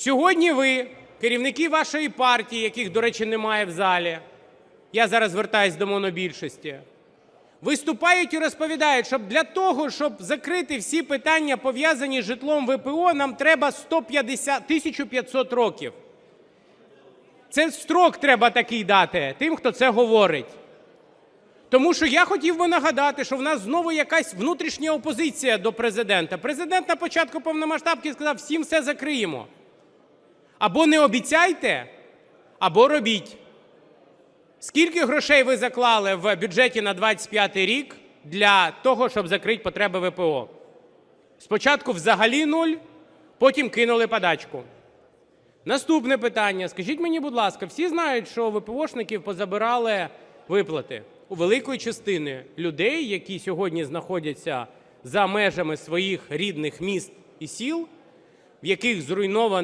Сьогодні ви, керівники вашої партії, яких, до речі, немає в залі, я зараз звертаюсь до монобільшості, виступають і розповідають, що для того, щоб закрити всі питання, пов'язані з житлом ВПО, нам треба 150, 1500 років. Це строк треба такий дати тим, хто це говорить. Тому що я хотів би нагадати, що в нас знову якась внутрішня опозиція до президента. Президент на початку повномасштабки сказав, всім все закриємо. Або не обіцяйте, або робіть. Скільки грошей ви заклали в бюджеті на 25 рік для того, щоб закрити потреби ВПО? Спочатку взагалі нуль, потім кинули подачку. Наступне питання. Скажіть мені, будь ласка, всі знають, що ВПОшників позабирали виплати у великої частини людей, які сьогодні знаходяться за межами своїх рідних міст і сіл, в яких зруйнована